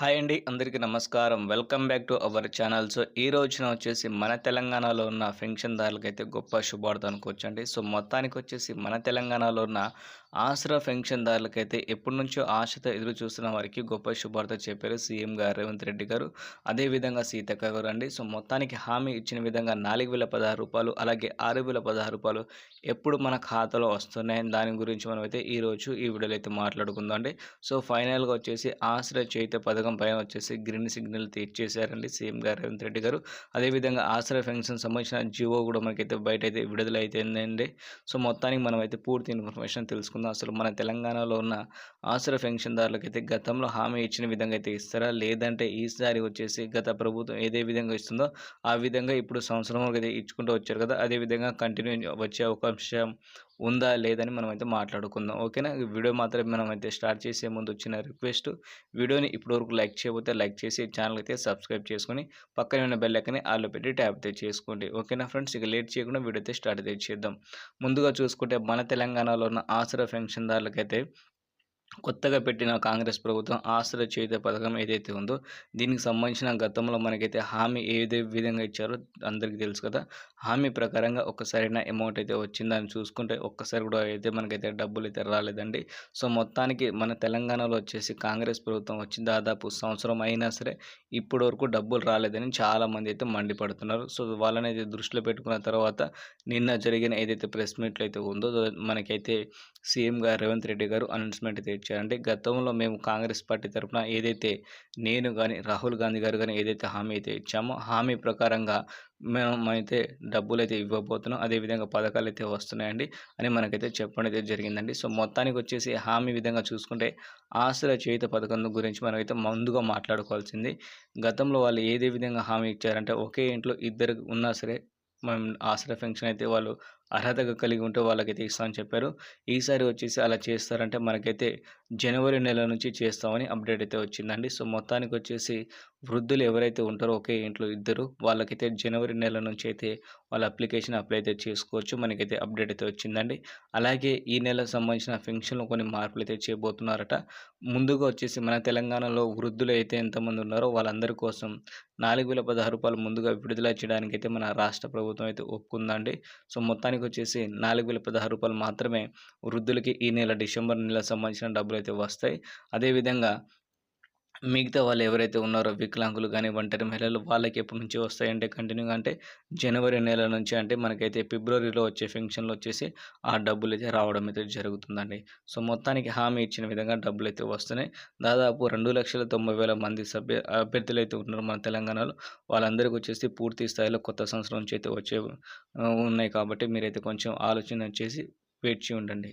Hi అండి అందరికీ నమస్కారం. Welcome back to our channel. So ఈ రోజున వచ్చేసి మన తెలంగాణలో ఉన్న పెన్షన్దారులకైతే గొప్ప శుభార్త అనుకోవచ్చండి సో మొత్తానికి వచ్చేసి మన తెలంగాణలో ఉన్న ఆసరా పెన్షన్దారులకైతే ఎప్పటి నుంచో ఆశతో ఎదురు చూస్తున్న వారికి గొప్ప శుభార్త చెప్పారు సీఎం గారు రేవంత్ రెడ్డి గారు. అదేవిధంగా సీతక్క గారు అండి. సో మొత్తానికి హామీ ఇచ్చిన విధంగా నాలుగు వేల పదహారు రూపాయలు అలాగే ఆరు వేల పదహారు రూపాయలు ఎప్పుడు మన ఖాతాలో వస్తున్నాయని దాని గురించి మనమైతే ఈరోజు ఈ వీడియోలో అయితే మాట్లాడుకుందాం అండి. సో ఫైనల్గా వచ్చేసి ఆసరా చైత్య పథకం పైన వచ్చేసి గ్రీన్ సిగ్నల్ తెచ్చేశారండి సీఎం గారు రేవంత్ రెడ్డి గారు. అదేవిధంగా ఆశ్రయ ఫెన్షన్ సంబంధించిన జియో కూడా మనకైతే బయట అయితే విడుదల అయితేందండి సో మొత్తానికి మనం అయితే పూర్తి ఇన్ఫర్మేషన్ తెలుసుకుందాం. అసలు మన తెలంగాణలో ఉన్న ఆశ్రయ పెన్షన్దారులకైతే గతంలో హామీ ఇచ్చిన విధంగా అయితే ఇస్తారా? లేదంటే ఈసారి వచ్చేసి గత ప్రభుత్వం ఏదే విధంగా ఇస్తుందో ఆ విధంగా ఇప్పుడు సంవత్సరం అయితే ఇచ్చుకుంటూ వచ్చారు కదా. అదే విధంగా కంటిన్యూ వచ్చే అవకాశం ఉందా లేదని మనం అయితే మాట్లాడుకుందాం. ఓకేనా? వీడియో మాత్రం మనం అయితే స్టార్ట్ చేసే ముందు వచ్చిన రిక్వెస్ట్. వీడియోని ఇప్పటివరకు లైక్ చేయబోతే లైక్ చేసి ఛానల్ అయితే సబ్స్క్రైబ్ చేసుకొని పక్కన ఉన్న బెల్ ఐకని ఆలో పెట్టి ట్యాప్ అయితే చేసుకోండి. ఓకేనా ఫ్రెండ్స్? ఇక లేట్ చేయకుండా వీడియో అయితే స్టార్ట్ అయితే చేద్దాం. ముందుగా చూసుకుంటే మన తెలంగాణలో ఉన్న ఆసరా పెన్షన్దారులకైతే కొత్తగా పెట్టిన కాంగ్రెస్ ప్రభుత్వం ఆస్తుల చేత పథకం ఏదైతే ఉందో దీనికి సంబంధించిన గతంలో మనకైతే హామీ ఏదే విధంగా ఇచ్చారో అందరికీ తెలుసు కదా. హామీ ప్రకారంగా ఒక్కసారైనా అమౌంట్ అయితే వచ్చిందని చూసుకుంటే ఒక్కసారి కూడా అయితే మనకైతే డబ్బులు అయితే రాలేదండి. సో మొత్తానికి మన తెలంగాణలో వచ్చేసి కాంగ్రెస్ ప్రభుత్వం వచ్చి దాదాపు సంవత్సరం అయినా సరే ఇప్పటి వరకు డబ్బులు రాలేదని చాలామంది అయితే మండిపడుతున్నారు. సో వాళ్ళని అయితే దృష్టిలో పెట్టుకున్న తర్వాత నిన్న జరిగిన ఏదైతే ప్రెస్ మీట్లు అయితే ఉందో మనకైతే సీఎం గారు రేవంత్ రెడ్డి గారు అనౌన్స్మెంట్ అయితే ఇచ్చారంటే గతంలో మేము కాంగ్రెస్ పార్టీ తరఫున ఏదైతే నేను కానీ రాహుల్ గాంధీ గారు కానీ ఏదైతే హామీ అయితే ఇచ్చామో హామీ ప్రకారంగా మేము అయితే డబ్బులు అయితే ఇవ్వబోతున్నాం. అదేవిధంగా పథకాలు అయితే వస్తున్నాయండి అని మనకైతే చెప్పడం అయితే జరిగిందండి. సో మొత్తానికి వచ్చేసి హామీ విధంగా చూసుకుంటే ఆశ్రయ చేయుత పథకం గురించి మనమైతే ముందుగా మాట్లాడుకోవాల్సింది. గతంలో వాళ్ళు ఏదే విధంగా హామీ ఇచ్చారంటే ఒకే ఇంట్లో ఇద్దరు ఉన్నా సరే మనం ఆశ్రయ పెన్షన్ అయితే వాళ్ళు అర్హతగా కలిగి ఉంటే వాళ్ళకైతే ఇస్తామని చెప్పారు. ఈసారి వచ్చేసి అలా చేస్తారంటే మనకైతే జనవరి నెల నుంచి చేస్తామని అప్డేట్ అయితే వచ్చిందండి. సో మొత్తానికి వచ్చేసి వృద్ధులు ఎవరైతే ఉంటారో ఒకే ఇంట్లో ఇద్దరు వాళ్ళకైతే జనవరి నెల నుంచి అయితే వాళ్ళ అప్లికేషన్ అప్లై అయితే చేసుకోవచ్చు. మనకైతే అప్డేట్ అయితే వచ్చిందండి. అలాగే ఈ నెలకు సంబంధించిన పెన్షన్లో కొన్ని మార్పులు అయితే చేయబోతున్నారట. ముందుగా వచ్చేసి మన తెలంగాణలో వృద్ధులు అయితే ఎంతమంది ఉన్నారో వాళ్ళందరి కోసం నాలుగు వేల పదహారు రూపాయలు ముందుగా విడుదల చేయడానికి అయితే మన రాష్ట్ర ప్రభుత్వం అయితే ఒప్పుకుందండి. సో మొత్తానికి వచ్చేసి నాలుగు వేల పదహారు రూపాయలు మాత్రమే వృద్ధులకి ఈ నెల డిసెంబర్ నెల సంబంధించిన డబ్బులు అయితే వస్తాయి. అదేవిధంగా మిగతా వాళ్ళు ఎవరైతే ఉన్నారో వికలాంగులు కానీ ఒంటరి మహిళలు వాళ్ళకి ఎప్పటి నుంచి వస్తాయంటే కంటిన్యూగా అంటే జనవరి నెల నుంచి అంటే మనకైతే ఫిబ్రవరిలో వచ్చే ఫంక్షన్లో వచ్చేసి ఆ డబ్బులు అయితే రావడం అయితే జరుగుతుందండి. సో మొత్తానికి హామీ ఇచ్చిన విధంగా డబ్బులు అయితే వస్తున్నాయి. దాదాపు రెండు లక్షల తొంభై వేల మంది సభ్య అభ్యర్థులు అయితే ఉన్నారు మన తెలంగాణలో. వాళ్ళందరికీ వచ్చేసి పూర్తి స్థాయిలో కొత్త సంవత్సరం నుంచి అయితే వచ్చే ఉన్నాయి కాబట్టి మీరైతే కొంచెం ఆలోచన చేసి వేచి ఉండండి.